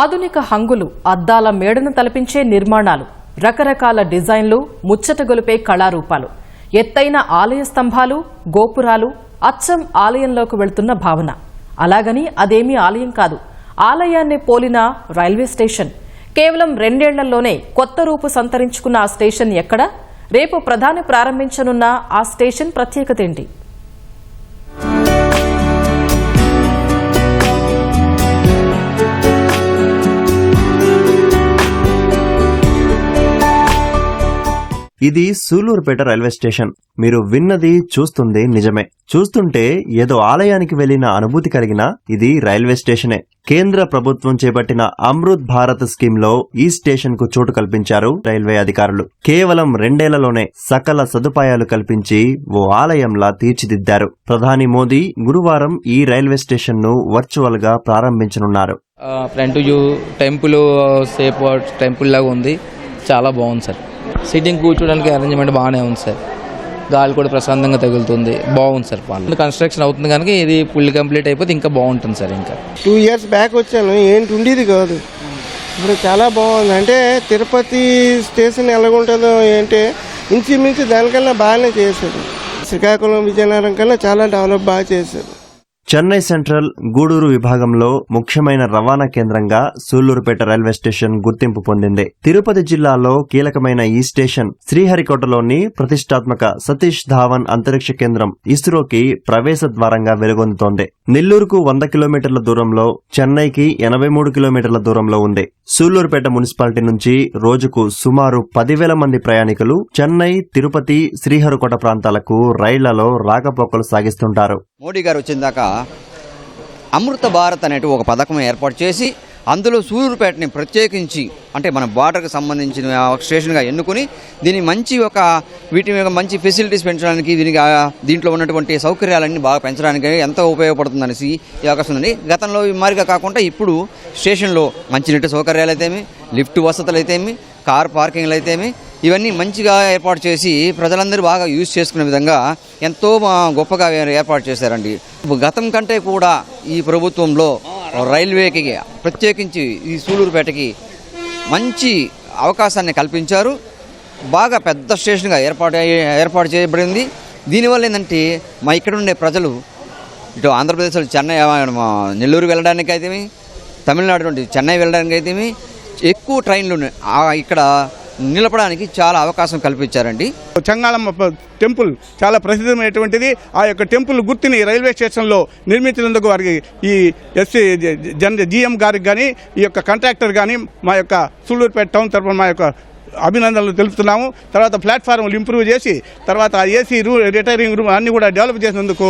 ఆధునిక హంగులు అద్దాల మేడను తలపించే నిర్మాణాలు రకరకాల డిజైన్లు ముచ్చటగొలిపే కళారూపాలు ఎత్తైన ఆలయ స్తంభాలు గోపురాలు అచ్చం ఆలయంలోకి వెళ్తున్న భావన. అలాగని అదేమీ ఆలయం కాదు. ఆలయాన్ని పోలిన రైల్వే స్టేషన్. కేవలం రెండేళ్ళలోనే కొత్త రూపు సంతరించుకున్న ఆ స్టేషన్ ఎక్కడ? రేపు ప్రధాని ప్రారంభించనున్న ఆ స్టేషన్ ప్రత్యేకత ఏంటి? ఇది సూలూరుపేట రైల్వే స్టేషన్. మీరు విన్నది చూస్తుంది నిజమే. చూస్తుంటే ఏదో ఆలయానికి వెళ్ళిన అనుభూతి కలిగిన ఇది రైల్వే స్టేషనే. కేంద్ర ప్రభుత్వం చేపట్టిన అమృత్ భారత్ స్కీమ్లో ఈ స్టేషన్కు చోటు కల్పించారు రైల్వే అధికారులు. కేవలం రెండేళ్ళలోనే సకల సదుపాయాలు కల్పించి ఓ ఆలయంలా తీర్చిదిద్దారు. ప్రధాని మోదీ గురువారం ఈ రైల్వే స్టేషన్ను వర్చువల్గా ప్రారంభించనున్నారు front view temple shape temple లాగా ఉంది. చాలా బాగుంది సార్. సిట్టింగ్ కూర్చోడానికి అరేంజ్మెంట్ బాగానే ఉంది సార్. గాలి కూడా ప్రశాంతంగా తగులుతుంది. బాగుంది సార్ పాలు కన్స్ట్రక్షన్ అవుతుంది కనుక ఇది ఫుల్ కంప్లీట్ అయిపోతే ఇంకా బాగుంటుంది సార్ ఇంకా. టూ ఇయర్స్ బ్యాక్ వచ్చాను. ఏంటి ఉండేది కాదు. ఇప్పుడు చాలా బాగుంది. అంటే తిరుపతి స్టేషన్ ఎలాగుంటుందో ఏంటి? ఇంచుమించు దానికన్నా బాగానే చేశారు. శ్రీకాకుళం విజయనగరం కన్నా చాలా డెవలప్ బాగా చేశారు. చెన్నై సెంట్రల్ గూడూరు విభాగంలో ముఖ్యమైన రవాణా కేంద్రంగా సూళ్ళూరుపేట రైల్వే స్టేషన్ గుర్తింపు పొందింది. తిరుపతి జిల్లాలో కీలకమైన ఈ స్టేషన్ శ్రీహరికోటలోని ప్రతిష్టాత్మక సతీష్ ధావన్ అంతరిక్ష కేంద్రం ఇస్రోకి ప్రవేశ ద్వారంగా వెలుగొందుతోంది. నెల్లూరుకు వంద కిలోమీటర్ల దూరంలో చెన్నైకి ఎనభై మూడు కిలోమీటర్ల దూరంలో ఉంది. సూళ్ళూరుపేట మున్సిపాలిటీ నుంచి రోజుకు సుమారు పదివేల మంది ప్రయాణికులు చెన్నై తిరుపతి శ్రీహరికోట ప్రాంతాలకు రైళ్ళలో రాకపోకలు సాగిస్తుంటారు. మోడీ గారు వచ్చిందాక అమృత భారత్ అనేటి ఒక పథకం ఏర్పాటు చేసి అందులో సూర్యుపేటని ప్రత్యేకించి అంటే మన బార్డర్కి సంబంధించిన ఒక స్టేషన్గా ఎన్నుకుని దీని మంచి ఒక వీటి మీద మంచి ఫెసిలిటీస్ పెంచడానికి దీనికి దీంట్లో ఉన్నటువంటి సౌకర్యాలన్నీ బాగా పెంచడానికి ఎంతో ఉపయోగపడుతుందనేసి ఈ అవకాశం ఉందండి గతంలో ఈ మాదిరిగా కాకుండా ఇప్పుడు స్టేషన్లో మంచినీటి సౌకర్యాలు అయితేమి లిఫ్ట్ వసతులు అయితేమి కార్ పార్కింగ్లు అయితేమి ఇవన్నీ మంచిగా ఏర్పాటు చేసి ప్రజలందరూ బాగా యూజ్ చేసుకునే విధంగా ఎంతో గొప్పగా ఏర్పాటు చేశారండి. గతం కంటే కూడా ఈ ప్రభుత్వంలో రైల్వేకి ప్రత్యేకించి ఈ సూలూరుపేటకి మంచి అవకాశాన్ని కల్పించారు. బాగా పెద్ద స్టేషన్గా ఏర్పాటు ఏర్పాటు చేయబడింది. దీనివల్ల ఏంటంటే మా ఇక్కడ ఉండే ప్రజలు ఇటు ఆంధ్రప్రదేశ్లో చెన్నై మా నెల్లూరు వెళ్ళడానికి అయితేమి తమిళనాడు నుండి చెన్నై వెళ్ళడానికి అయితేమి ఎక్కువ ట్రైన్లు ఉన్నాయి. ఇక్కడ నిలపడానికి చాలా అవకాశం కల్పించారండి. చంగాళమ్మ టెంపుల్ చాలా ప్రసిద్ధమైనటువంటిది. ఆ యొక్క టెంపుల్ గుర్తుని రైల్వే స్టేషన్లో నిర్మించినందుకు వారికి ఈ ఎస్సీ జన్ జిఎం గారికి కానీ ఈ యొక్క కాంట్రాక్టర్ కానీ మా యొక్క సూళ్ళూరుపేట టౌన్ తరఫున మా యొక్క అభినందనలు తెలుపుతున్నాము. తర్వాత ప్లాట్ఫారంలు ఇంప్రూవ్ చేసి తర్వాత ఏసీ రూ రిటైరింగ్ రూమ్ అన్నీ కూడా డెవలప్ చేసినందుకు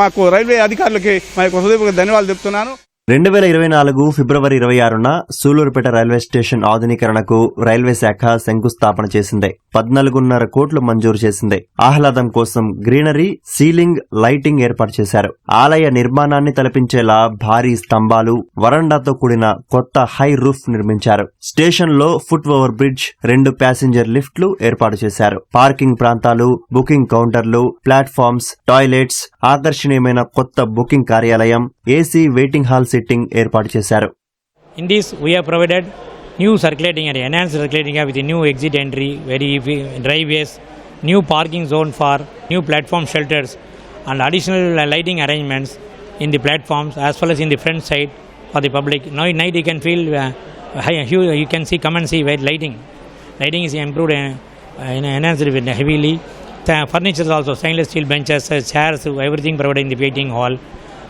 మాకు రైల్వే అధికారులకి మా యొక్క హృదయపూర్వక ధన్యవాదాలు చెప్తున్నాను రెండు వేల ఇరవై నాలుగు ఫిబ్రవరి ఇరవై ఆరున సూలూరుపేట రైల్వే స్టేషన్ ఆధునీకరణకు రైల్వే శాఖ శంకుస్థాపన చేసింది. పద్నాలుగున్నర కోట్లు మంజూరు చేసింది. ఆహ్లాదం కోసం గ్రీనరీ సీలింగ్ లైటింగ్ ఏర్పాటు చేశారు. ఆలయ నిర్మాణాన్ని తలపించేలా భారీ స్తంభాలు వరండాతో కూడిన కొత్త హై రూఫ్ నిర్మించారు. స్టేషన్లో ఫుట్ ఓవర్ బ్రిడ్జ్ రెండు ప్యాసింజర్ లిఫ్ట్లు ఏర్పాటు చేశారు. పార్కింగ్ ప్రాంతాలు బుకింగ్ కౌంటర్లు ప్లాట్ఫామ్స్ టాయిలెట్స్ ఆకర్షణీయమైన కొత్త బుకింగ్ కార్యాలయం ఏసీ వెయిటింగ్ హాల్ సిట్టింగ్ ఏర్పాటు చేశారు. In this, we are provided new circulating area, enhanced circulating area with a new exit entry, very driveways, new parking zone for new platform shelters, and additional uh, lighting arrangements in the platforms as well as in the front side for the public. Now at night you can feel, uh, you, can see, come and see where lighting. Lighting is improved and uh, enhanced heavily. The furniture also stainless steel benches, uh, chairs, everything provided in the waiting hall.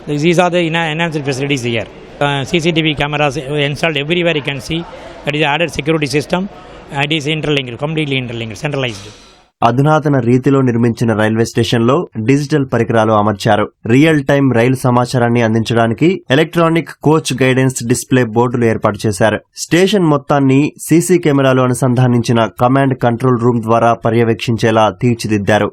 These are the enhanced facilities here. Uh, CCTV cameras installed everywhere you can see. That is order security system Uh, is is completely completely centralised అధునాతన రీతిలో నిర్మించిన railway స్టేషన్లో digital పరికరాలు అమర్చారు. Real time రైలు సమాచారాన్ని అందించడానికి electronic coach guidance display బోర్డులు ఏర్పాటు చేశారు. స్టేషన్ మొత్తాన్ని సీసీ కెమెరాలు అనుసంధానించిన కమాండ్ కంట్రోల్ రూమ్ ద్వారా పర్యవేక్షించేలా తీర్చిదిద్దారు.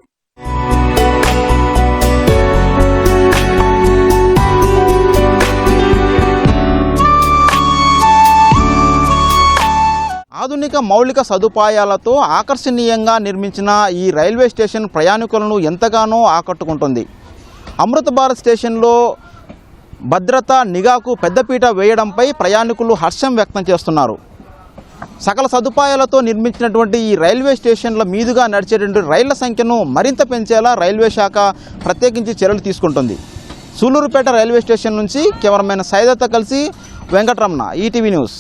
ఆధునిక మౌలిక సదుపాయాలతో ఆకర్షణీయంగా నిర్మించిన ఈ రైల్వే స్టేషన్ ప్రయాణికులను ఎంతగానో ఆకట్టుకుంటుంది. అమృత భారత్ స్టేషన్లో భద్రత నిఘాకు పెద్దపీట వేయడంపై ప్రయాణికులు హర్షం వ్యక్తం చేస్తున్నారు. సకల సదుపాయాలతో నిర్మించినటువంటి ఈ రైల్వే స్టేషన్ల మీదుగా నడిచేటువంటి రైళ్ళ సంఖ్యను మరింత పెంచేలా రైల్వే శాఖ ప్రత్యేకించి చర్యలు తీసుకుంటుంది. సూలూరుపేట రైల్వే స్టేషన్ నుంచి కెమెరామెన్ సైదత్త కలిసి వెంకటరమణ ఈటీవీ న్యూస్.